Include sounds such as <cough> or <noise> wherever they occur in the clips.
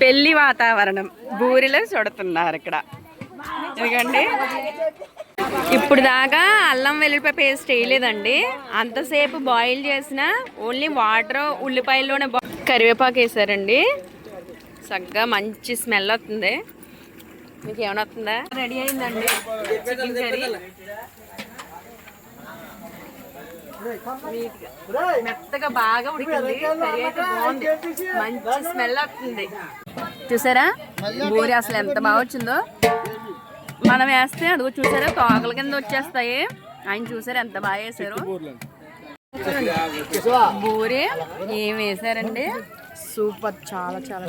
పెళ్ళి వాతావరణం. బూరిలో చుడుతున్నారు ఇక్కడ. ఎందుకండి? ఇప్పుడు దాకా అల్లం వెల్లుల్లిపాయ పేస్ట్ వేయలేదండి. అంతసేపు బాయిల్ చేసిన ఓన్లీ వాటర్ ఉల్లిపాయల్లోనే కరివేపాకు వేసారండి. చక్కగా మంచి స్మెల్ వస్తుంది. మీకు ఏమైనా వస్తుందా? రెడీ అయిందండి. చికెన్ కర్రీ మెత్తగా బాగా ఉడికింది. కర్రీ అయితే బాగుంది. మంచి స్మెల్ వస్తుంది. చూసారా? బూరి అసలు ఎంత బాగా వచ్చిందో. మనం వేస్తే అదిగో చూసారా? తోకల కింద వచ్చేస్తాయి. ఆయన చూసారా ఎంత బాగా వేసారు? బూరి ఏం వేసారండి? సూపర్. చాలా చాలా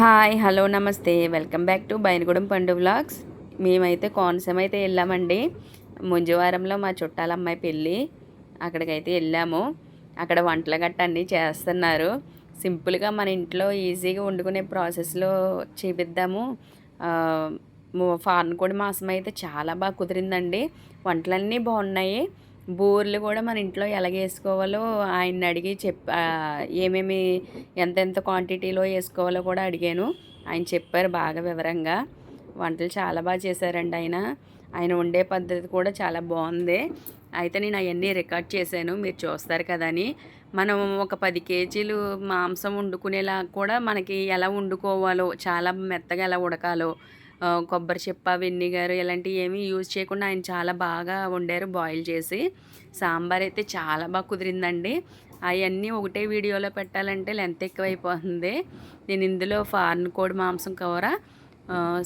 హాయ్ హలో నమస్తే. Welcome back to Bainagudem Pandu vlogs. మేమైతే కోనసీమ అయితే వెళ్ళామండి. ముంజువారంలో మా చుట్టాల అమ్మాయి పెళ్ళి. అక్కడికైతే వెళ్ళాము. అక్కడ వంటలు గట్ట అన్నీ చేస్తున్నారు. సింపుల్గా మన ఇంట్లో ఈజీగా వండుకునే ప్రాసెస్లో చేపిద్దాము. ఫార్న్ కోడి మాసం అయితే చాలా బాగా కుదిరిందండి. వంటలన్నీ బాగున్నాయి. బోర్లు కూడా మన ఇంట్లో ఎలాగ వేసుకోవాలో ఆయన్ని అడిగి చెప్ ఏమేమి ఎంతెంత క్వాంటిటీలో వేసుకోవాలో కూడా అడిగాను. ఆయన చెప్పారు బాగా వివరంగా. వంటలు చాలా బాగా చేశారండి ఆయన. ఆయన వండే పద్ధతి కూడా చాలా బాగుంది. అయితే నేను అవన్నీ రికార్డ్ చేశాను. మీరు చూస్తారు కదా అని. మనం ఒక పది కేజీలు మాంసం వండుకునేలా కూడా మనకి ఎలా వండుకోవాలో చాలా మెత్తగా ఎలా ఉడకాలో కొబ్బరి చిప్ప వెన్నిగారు ఇలాంటివి ఏమీ యూజ్ చేయకుండా ఆయన చాలా బాగా వండారు బాయిల్ చేసి. సాంబార్ అయితే చాలా బాగా కుదిరిందండి. అవన్నీ ఒకటే వీడియోలో పెట్టాలంటే లెంత్ ఎక్కువైపోతుంది. నేను ఇందులో ఫార్న్ కోడి మాంసం కూర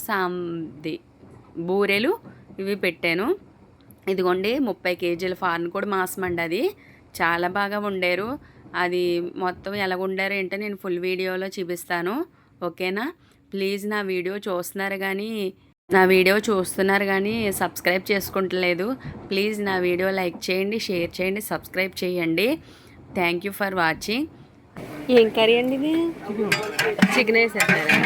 సాంది బూరెలు ఇవి పెట్టాను. ఇదిగోండి ముప్పై కేజీల ఫార్న్ కోడి మాంసం అండి అది. చాలా బాగా వండారు. అది మొత్తం ఎలా వండారు ఏంటో నేను ఫుల్ వీడియోలో చూపిస్తాను. ఓకేనా? ప్లీజ్ నా వీడియో చూస్తున్నారు కానీ నా వీడియో చూస్తున్నారు కానీ సబ్స్క్రైబ్ చేసుకుంటలేదు. ప్లీజ్ నా వీడియో లైక్ చేయండి షేర్ చేయండి సబ్స్క్రైబ్ చేయండి. Thank you for watching. ఏం కర్రీ అండి ఇది? చికెన్ వేసేస్తారా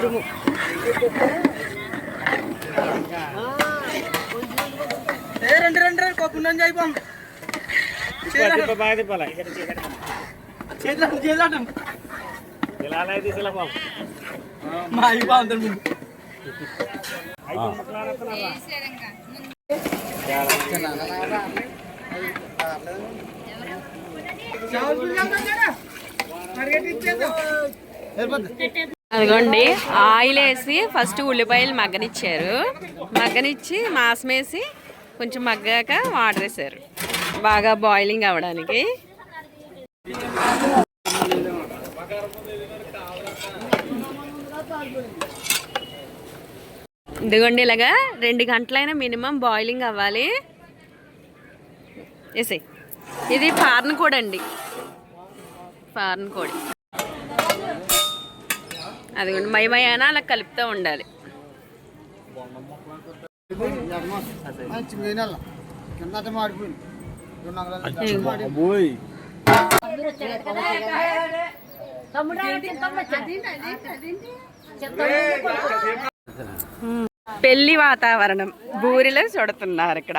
తురుము రెండు రెండు రెండు కొప్పు నుంచి అయిపోం బాగా తిప్పాలి? చేతులు చేతులు ఇలా తీసుకెళ్ళా బాబు మా అయిపోతుంది ముందు. అదిగోండి ఆయిల్ వేసి ఫస్ట్ ఉల్లిపాయలు మగ్గనిచ్చారు. మగ్గనిచ్చి మాసం వేసి కొంచెం మగ్గాక వాటర్ వేసారు. బాగా బాయిలింగ్ అవ్వడానికి. ఇదిగోండి ఇలాగా రెండు గంటలైనా మినిమం బాయిలింగ్ అవ్వాలి. వేసేయ్. ఇది ఫారెన్ కోడి అండి ఫారెన్ కోడి అది మయమయాన అలా కలుపుతూ ఉండాలి. పెళ్ళి వాతావరణం. బూరిలో చుడుతున్నారు ఇక్కడ.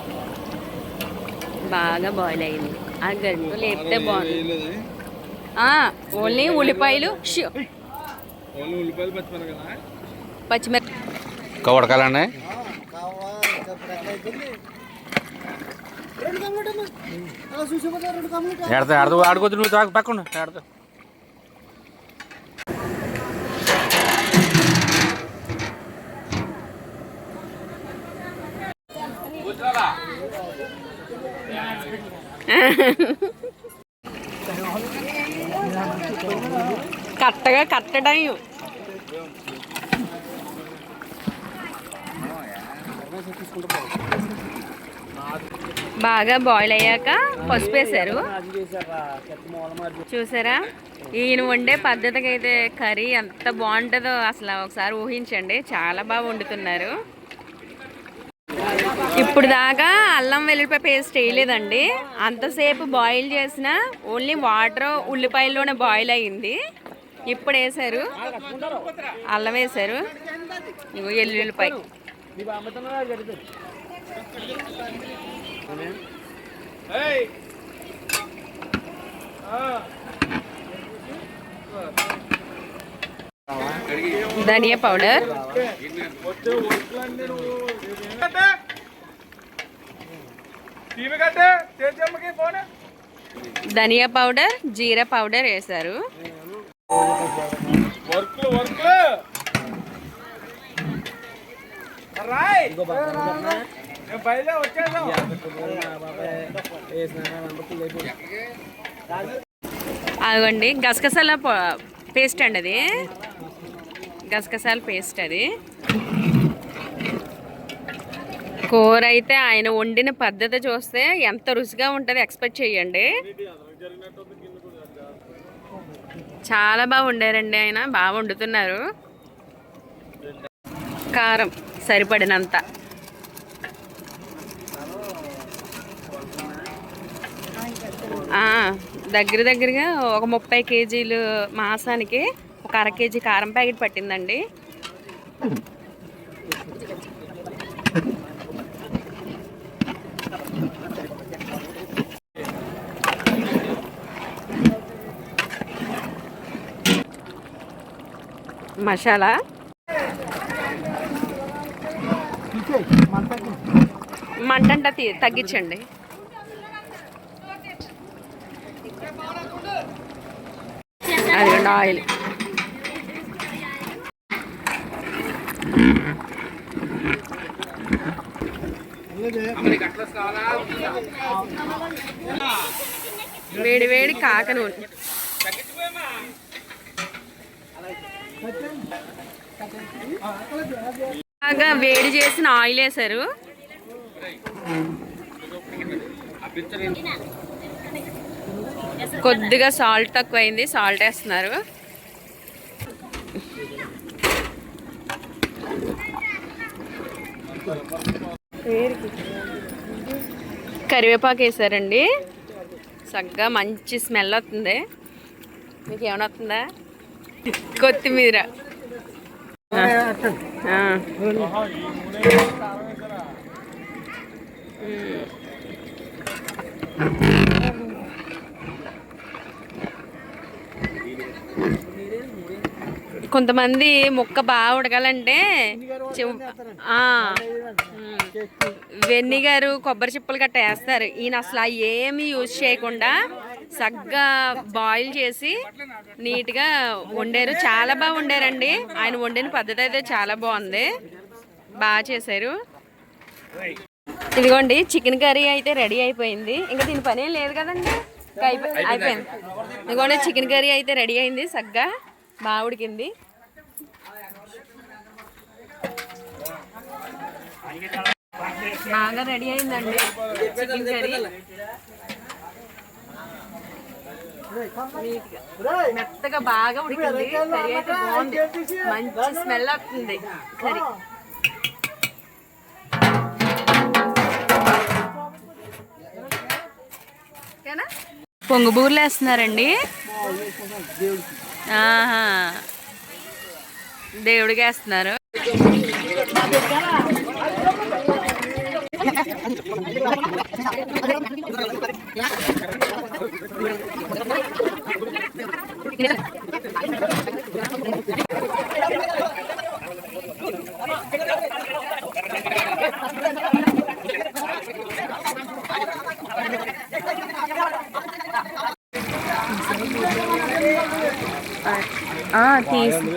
బాగా బాయిల్ అయింది. ఆ గంటు లేపితే బాగుంది. ఆ, ఓన్లీ ఉల్లిపాయలు పచ్చిమిరప కమ్యూనిటీ ఎడతా ఎడదు ఆడుకోవచ్చు నువ్వు తాకు పక్కన ఎడతా కరెక్ట్గా కట్టడం టైం బాగా బాయిల్ అయ్యాక పసుపు వేశారు. చూసారా? ఈయన వండే పద్ధతికి అయితే కర్రీ ఎంత బాగుంటుందో అసలు ఒకసారి ఊహించండి. చాలా బాగా వండుతున్నారు. ఇప్పుడు దాకా అల్లం వెల్లుల్లిపాయ పేస్ట్ వేయలేదండి. అంతసేపు బాయిల్ చేసిన ఓన్లీ వాటర్ ఉల్లిపాయల్లోనే బాయిల్ అయ్యింది. ఇప్పుడు వేసారు. అల్లం వేసారు. వెల్లుల్లిపాయ. ఎల్లుల్లిపాయ ధనియా పౌడర్. ధనియా పౌడర్ జీరా పౌడర్ వేశారు. అదిగోండి గసగసాల పేస్ట్ అండి అది. గసగసాల పేస్ట్ అది. కూర అయితే ఆయన వండిన పద్ధతి చూస్తే ఎంత రుచిగా ఉంటుంది ఎక్స్పెక్ట్ చేయండి. చాలా బాగా వండారండి ఆయన బాగా వండుతున్నారు. కారం సరిపడినంత. దగ్గర దగ్గరగా ఒక ముప్పై కేజీలు మాసానికి ఒక అర కేజీ కారం ప్యాకెట్ పట్టిందండి. మసాలా. మంటంట తగ్గించండి. అదిగోండి ఆయిల్. వేడి వేడి కాక నూనె బాగా వేడి చేసిన ఆయిల్ వేసారు కొద్దిగా సాల్ట్ తక్కువైంది సాల్ట్ వేస్తున్నారు. కరివేపాకు వేసారండి చక్కగా మంచి స్మెల్ వస్తుంది. మీకు ఏమైనా వస్తుందా? కొత్తిమీర. కొంతమంది ముక్క బాగా ఉడకాలంటే వెనిగరు కొబ్బరి చిప్పలు గట్ట వేస్తారు. ఈయన అసలు ఏమీ యూజ్ చేయకుండా సగ్గా బాయిల్ చేసి నీట్గా వండారు. చాలా బాగా వండారండి. ఆయన వండిన పద్ధతి అయితే చాలా బాగుంది. బాగా చేశారు. ఇదిగోండి చికెన్ కర్రీ అయితే రెడీ అయిపోయింది. ఇంకా దీని పని ఏం లేదు కదండి? అయిపోయింది. ఇదిగోండి చికెన్ కర్రీ అయితే రెడీ అయింది. సగ్గా బాగా ఉడికింది. బాగా రెడీ అయిందండి. Chicken curry. మెత్తగా బాగా ఉడికింది. కర్రీ అయితే బాగుంది. మంచి స్మెల్ వస్తుంది కర్రీ. పొంగు బూర్లు వేస్తున్నారండి. ఆహా. దేవుడికి వేస్తున్నారు. <laughs> తీసి.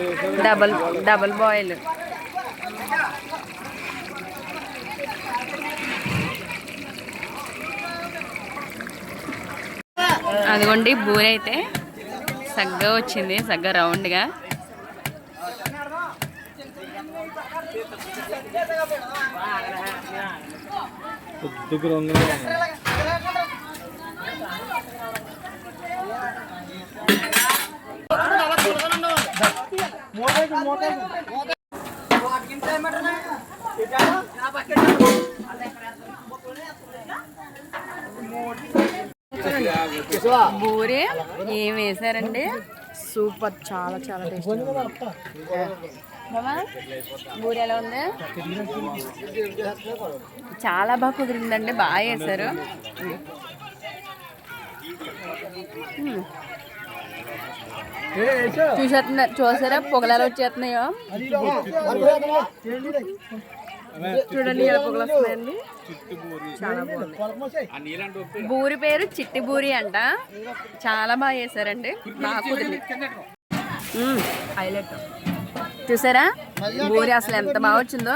డబల్ డబల్ బాయిల్ అదిగోండి బూర అయితే సగ్గా వచ్చింది సగ్గా రౌండ్గా. బూరే ఏం వేసారండి? సూపర్ చాలా చాలా టేస్టీ ఎలా ఉంది? చాలా బాగా కుదిరిందండి బాగా వేసారు. చూసేస్తున్నారు చూసారా? పొగలాలు వచ్చేస్తున్నాయో? చూడండి ఎలా పొగలు వస్తున్నాయండి చాలా బాగుంది. బూరి పేరు చిట్టి బూరి అంట. చాలా బాగా చేశారండి. మ్మ్. హైలైట్. చూసారా? బూరి అసలు ఎంత బాగా వచ్చిందో?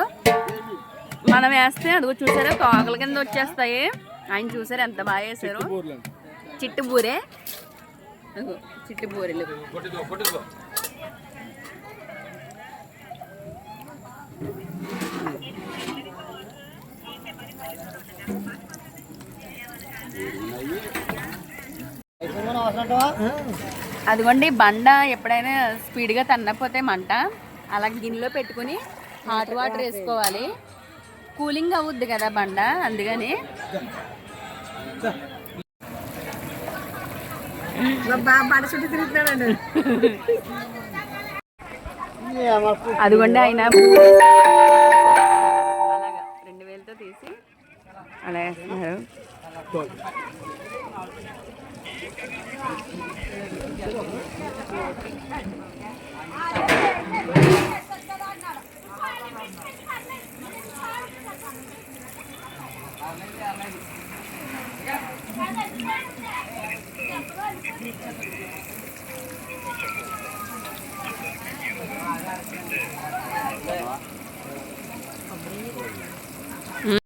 మనం వేస్తే అదిగో చూసారా? తోకల కింద వచ్చేస్తాయి. ఆయన చూసారా ఎంత బాగా వేసారు చిట్టు బూరే. అదిగో చిట్టు బూరెలు అదిగోండి బండ ఎప్పుడైనా స్పీడ్గా తన్నపోతే మంట అలా గిన్నెలో పెట్టుకుని హాట్ వాటర్ వేసుకోవాలి. కూలింగ్ అవుద్ది కదా బండ అందుకని. బండ చుట్టూ తిరుగుతున్నాడు అదిగోండి ఆయన. <laughs> అలాగా రెండు వేలతో తీసి అలా వేస్తున్నారు. Gracias.